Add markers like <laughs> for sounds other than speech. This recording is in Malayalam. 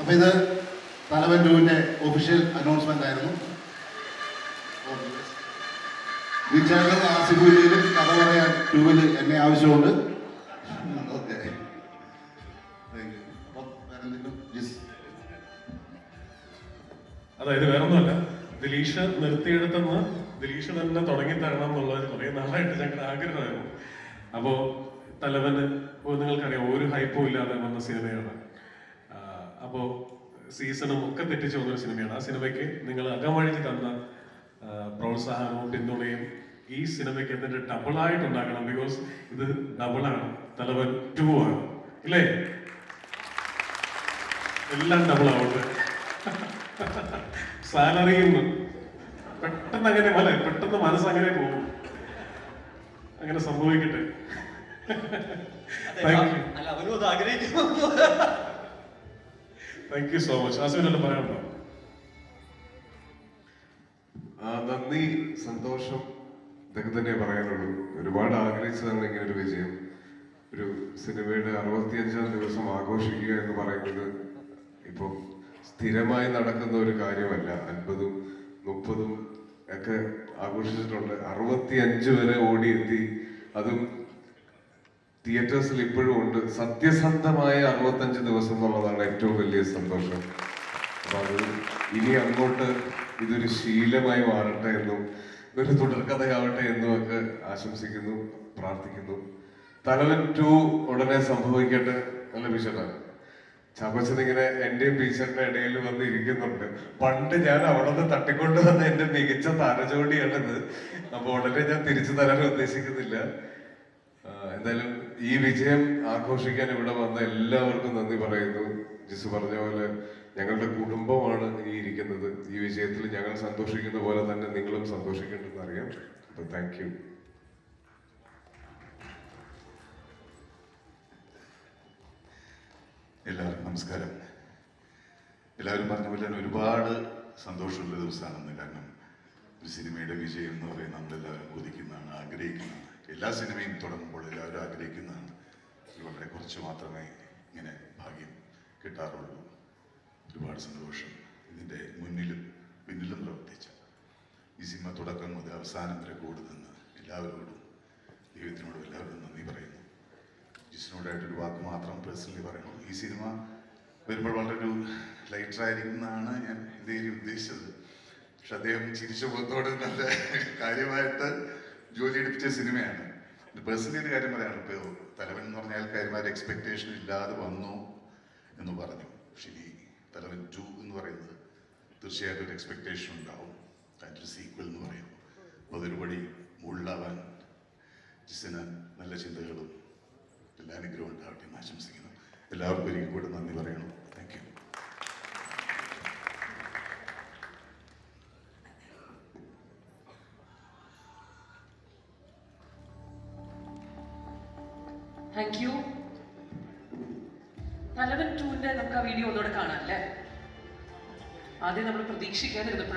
അപ്പൊ ഇത് തലവൻ ടൂവിന്റെ ഒഫീഷ്യൽ അനൗൺസ്മെന്റ് ആയിരുന്നു. വിചാരം കഥ പറയാൻ ടൂവിൽ എന്നെ ആവശ്യമുണ്ട്. അതായത് വേറൊന്നുമല്ല. ദിലീഷ് നിർത്തിയെടുത്തെന്ന് ദിലീഷ് തന്നെ തുടങ്ങി തരണം എന്നുള്ളത് കുറെ നാളായിട്ട് ഞങ്ങളുടെ ആഗ്രഹമായിരുന്നു. അപ്പോ തലവന് നിങ്ങൾക്കറിയാം ഒരു ഹൈപ്പും ഇല്ലാതെ വന്ന സിനിമയാണ്. അപ്പോ സീസണും ഒക്കെ തെറ്റിച്ചു വന്നൊരു സിനിമയാണ് ആ സിനിമയ്ക്ക് നിങ്ങൾ അകമഴിഞ്ഞ് തന്ന പ്രോത്സാഹനവും പിന്തുണയും ഈ സിനിമയ്ക്ക് എന്നിട്ട് ഡബിൾ ആയിട്ട് ഉണ്ടാക്കണം ബിക്കോസ് ഇത് ഡബിൾ ആണ്. തലവൻ ടു ആണ്. ഇല്ലേ? എല്ലാം ഡബിൾ ആവട്ടെ. <laughs> സാലറിയും പെട്ടെന്ന് അങ്ങനെ അല്ലെ? പെട്ടെന്ന് മനസ്സങ്ങനെ പോകും. അങ്ങനെ സംഭവിക്കട്ടെ. Thank you <laughs> thank you so much ആസുവിനെല്ലാം പറയാനുണ്ടോ നന്ദി സന്തോഷം. ഇതൊക്കെ തന്നെ പറയാനുള്ളൂ. ഒരുപാട് ആഗ്രഹിച്ചതാണ് ഇങ്ങനെ ഒരു വിജയം. ഒരു സിനിമയുടെ അറുപത്തിയഞ്ചാം ദിവസം ആഘോഷിക്കുക എന്ന് പറയുന്നത് ഇപ്പം സ്ഥിരമായി നടക്കുന്ന ഒരു കാര്യമല്ല. അൻപതും മുപ്പതും ഒക്കെ ആഘോഷിച്ചിട്ടുണ്ട്. അറുപത്തിയഞ്ച് വരെ ഓടിയെത്തി. അതും തിയേറ്റേഴ്സിൽ ഇപ്പോഴും ഉണ്ട്. സത്യസന്ധമായ അറുപത്തഞ്ച് ദിവസം എന്നുള്ളതാണ് ഏറ്റവും വലിയ സന്തോഷം. അപ്പൊ അത് ഇനി അങ്ങോട്ട് ഇതൊരു ശീലമായി മാറട്ടെ എന്നും ഒരു തുടർക്കഥയാവട്ടെ എന്നും ഒക്കെ ആശംസിക്കുന്നു പ്രാർത്ഥിക്കുന്നു. തലവൻ ടു ഉടനെ സംഭവിക്കട്ടെ നല്ല വിഷയമാണ് ചാപ്പച്ചൻ ഇങ്ങനെ എന്റെയും ടീച്ചറിന്റെ ഇടയിൽ വന്ന് ഇരിക്കുന്നുണ്ട്. പണ്ട് ഞാൻ അവിടെ നിന്ന് തട്ടിക്കൊണ്ട് വന്ന എന്റെ മികച്ച താരജോഡിയാണിത്. അപ്പൊ ഉടനെ ഞാൻ തിരിച്ചു തരാൻ ഉദ്ദേശിക്കുന്നില്ല. എന്തായാലും ഈ വിജയം ആഘോഷിക്കാൻ ഇവിടെ വന്ന എല്ലാവർക്കും നന്ദി പറയുന്നു. ജിസു പറഞ്ഞ പോലെ ഞങ്ങളുടെ കുടുംബമാണ് ഈ ഇരിക്കുന്നത്. ഈ വിജയത്തിൽ ഞങ്ങൾ സന്തോഷിക്കുന്ന പോലെ തന്നെ നിങ്ങളും സന്തോഷിക്കേണ്ടെന്ന് അറിയാം. അപ്പൊ താങ്ക് യു എല്ലാവർക്കും നമസ്കാരം. എല്ലാവരും പറഞ്ഞ പോലെ തന്നെ ഒരുപാട് സന്തോഷമുള്ള ദിവസമാണെന്ന് കാരണം ഒരു സിനിമയുടെ വിജയം എന്ന് പറയുന്നത് നമ്മളെല്ലാവരും കൊതിക്കുന്നതാണ് ആഗ്രഹിക്കുന്നതാണ്. എല്ലാ സിനിമയും തുടങ്ങുമ്പോൾ എല്ലാവരും ആഗ്രഹിക്കുന്നതാണ്. വളരെ കുറച്ച് മാത്രമേ ഇങ്ങനെ ഭാഗ്യം കിട്ടാറുള്ളൂ. ഒരുപാട് സന്തോഷം ഇതിന്റെ മുന്നിലും പിന്നിലും പ്രവർത്തിച്ച ഈ സിനിമ തുടക്കം മുതൽ അവസാനം വരെ കൂടി നിന്ന് എല്ലാവരോടും ദൈവത്തിനോടും എല്ലാവരോടും നന്ദി പറയുന്നു. ജിസിനോടായിട്ടൊരു വാക്ക് മാത്രം പേഴ്സണലി പറയുന്നു ഈ സിനിമ വരുമ്പോൾ വളരെ ഒരു ലൈറ്റർ ആയിരിക്കും എന്നാണ് ഞാൻ ഇന്ത്യയിൽ ഉദ്ദേശിച്ചത്. പക്ഷെ അദ്ദേഹം ചിരിച്ച മുഖത്തോടെ നല്ല കാര്യമായിട്ട് ജോലി എടുപ്പിച്ച സിനിമയാണ്. പേഴ്സണലി കാര്യം പറയാണ് ഇപ്പോൾ തലവൻ എന്ന് പറഞ്ഞാൽ കാര്യമായ എക്സ്പെക്ടേഷൻ ഇല്ലാതെ വന്നു എന്ന് പറഞ്ഞു. ഇനി തലവൻ ടു എന്ന് പറയുന്നത് തീർച്ചയായിട്ടും ഒരു എക്സ്പെക്ടേഷൻ ഉണ്ടാവും. അതിന്റെ ഒരു സീക്വൽ എന്ന് പറയും. അപ്പോൾ അതൊരു പടി മുകളിലാവാൻ ജിസിന് നല്ല ചിന്തകളും എല്ലാ അനുഗ്രഹവും ഉണ്ടാവട്ടെ എന്ന് ആശംസിക്കുന്നു. എല്ലാവർക്കും ഒരിക്കൽ കൂടെ നന്ദി. താങ്ക് യു തലവൻ ടൂവിന്റെ നമുക്ക് ആ വീഡിയോ ഒന്നുകൂടെ കാണാം അല്ലേ? ആദ്യം നമ്മൾ പ്രതീക്ഷിക്കാതിരുന്നപ്പോഴും